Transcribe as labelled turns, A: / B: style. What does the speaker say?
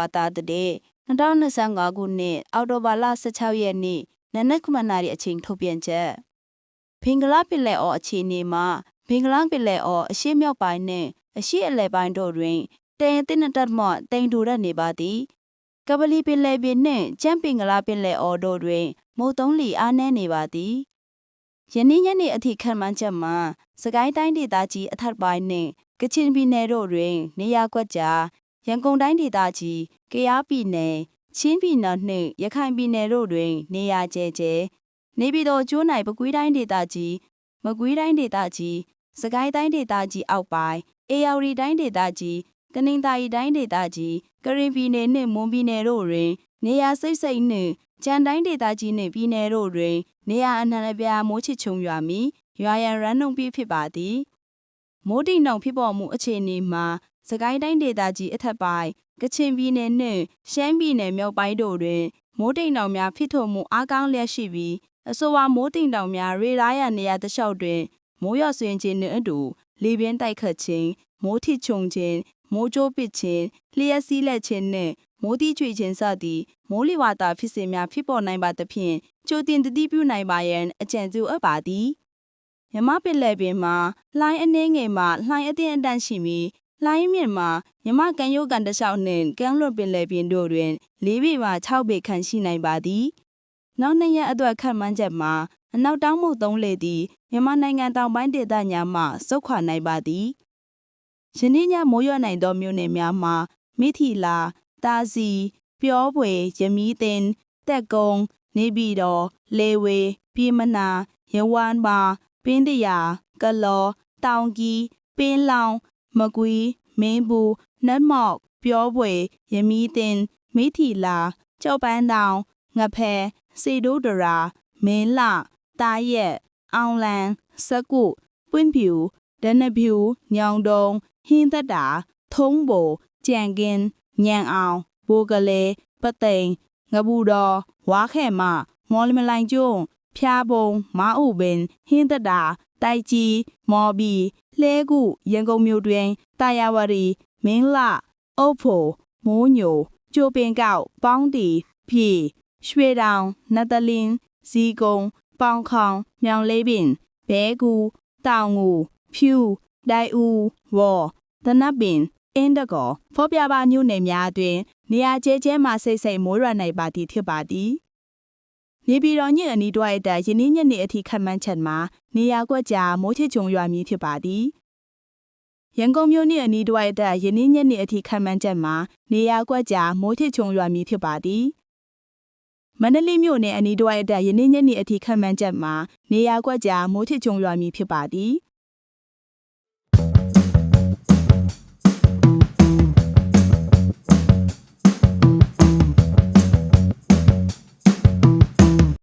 A: ဝါသတဲ့2025ခုနှစ်အောက်တိုဘာလ16ရက်နေ့နနက်9:00နာရီအချိန်ထုတ်ပြန်ချက်ဘင်္ဂလားပင်လယ်အော်အခြေအနေမှာဘင်္ဂလားပင်လယ်အော်အရှေ့မြောက်ပိုင်းနဲ့အရှေ့အလယ်ပိုင်းတို့တွင်တရင်တင်တက်မှတိမ်ထူရက်နေပါသည်ကပလီပင်လယ်ပြင်နှင့်ကျမ်းပင်ကလားပင်လယ်အော်တို့တွင်မုတ်သုံးလီအားနည်းနေပါသည်ယနေ့ညနေအထိခံမှန်းချက်မှာစကိုင်းတိုင်းဒေသကြီးအထက်ပိုင်းနှင့်ကချင်ပြည်နယ်တို့တွင် နေရာကွက်ကြား ရန်ကုန်တိုင်းဒေသကြီးကယားပြည်နယ်ချင်းပြည်နယ်နှင့်ရခိုင်ပြည်နယ်တို့တွင် နေရာကျဲကျဲနေပြည်တော်ကျွန်း၌ပကွေးတိုင်းဒေသကြီးမကွေးတိုင်းဒေသကြီးစကိုင်းတိုင်းဒေသကြီးအောက်ပိုင်းအေရဝတီတိုင်းဒေသကြီးကနင်္သာရီတိုင်းဒေသကြီးကရင်ပြည်နယ်နှင့်မွန်ပြည်နယ်တို့တွင် နေရာစိတ်စိတ်နှင့်ကြံတိုင်းဒေသကြီးနှင့်ပြည်နယ်တို့တွင် နေရာအနှံ့အပြားမိုးချစ်ချုံရွာမီရွာရန်ရန်နှုံပြည့်ဖြစ်ပါသည်မိုးတိမ်နှောင်ဖြစ်ပေါ်မှုအခြေအနေမှာ စကိုင်းတိုင်းဒေသကြီးအထက်ပိုင်းကချင်ပြည်နယ်နှင့်ရှမ်းပြည်နယ်မြောက်ပိုင်းတို့တွင် မိုးတိမ်တောင်များဖြစ်ထွန်းမှုအားကောင်းလျက်ရှိပြီးအဆိုပါမိုးတိမ်တောင်များရေရာရနေရာတစ်လျှောက်တွင်မိုးရွာသွန်းခြင်းနှင့်အတူလေပြင်းတိုက်ခတ်ခြင်းမိုးထစ်ချုံခြင်းမိုးကြိုးပစ်ခြင်းလျှက်စီးလက်ခြင်းနှင့်မိုးတိချွေခြင်းစသည့်မိုးလေဝသဖြစ်စဉ်များဖြစ်ပေါ်နိုင်ပါသဖြင့်ကြိုတင်တတိပြုနိုင်ပါရန်အကြံပြုအပ်ပါသည်မြမပင်လယ်ပင်မှာလှိုင်းအနှင်းငယ်မှလှိုင်းအသင့်အတန့်ရှိပြီး လှိုင်းမြင့်မှာမြမကန်ရုတ်ကန်တစ်လျှောက်နှင့်ကမ်းလွန်ပင်လယ်ပြင်တို့တွင်၄ပေမှ6ပေခန့်ရှိနိုင်ပါသည်နောက်နှစ်ရက်အတွက်ခန့်မှန်းချက်မှာအနောက်တောင်မှုသုံးလေသည်မြန်မာနိုင်ငံတောင်ပိုင်းဒေသများမှစုတ်ခွာနိုင်ပါသည်ယနေ့ညမိုးရွာနိုင်သောမြို့နယ်များမှာမိထီလာတာစီပျောပွေရမီးသင်းတက်ကုံနေပြည်တော်လေဝေပြည်မနာရဝမ်းပါပင်းတရာကလောတောင်ကြီးပင်းလောင် မကွီမင်းဘူးနတ်မောက်ပျောပွေရမီးသင်းမိထီလာကြောက်ပန်းတောင်ငဖဲစေတိုးဒရာမင်းလတာရက်အောင်လန်စကုပွင့်ဖြူဒနဖြူညောင်တုံဟင်းသက်တာထုံးဘိုကြံကင်းညံအောင်ဘိုးကလေးပသိမ်ငပူတော်ဝါခဲမမော်လမလိုင်ကျွန်းဖျားပုံမာဥပင်ဟင်းသက်တာ တိုက်ကြီးမော်ဘီလှဲကုရန်ကုန်မြို့တွင်တာယာဝရီမင်းလအုတ်ဖို့မိုးညိုကျိုပင်ကောက်ပေါင်းတီဖြီရွှေတောင်နတ်တလင်းဇီကုံပေါင်ခေါင်မြောင်လေးပင်ဘဲကူတောင်ငူဖြူဒိုင်ဦးဝေါ်သနပ်ပင်အင်းတကောဖောပြပါမြို့နယ်များအတွင်နေရာကျဲကျဲမှစိတ်စိတ်မိုးရွာနိုင်ပါသည်ဖြစ်ပါသည် နေပြည်တော်ညအနီးတွားအတက်ယနေ့ညနေအထိခန့်မှန်းချက်မှာနေရာကွက်ကြားမိုးချစ်ချုံရွာမည်ဖြစ်ပါသည်ရန်ကုန်မြို့နှင့်အနီးတွားအတက်ယနေ့ညနေအထိခန့်မှန်းချက်မှာနေရာကွက်ကြားမိုးချစ်ချုံရွာမည်ဖြစ်ပါသည်မန္တလေးမြို့နယ်အနီးတွားအတက်ယနေ့ညနေအထိခန့်မှန်းချက်မှာနေရာကွက်ကြားမိုးချစ်ချုံရွာမည်ဖြစ်ပါသည်။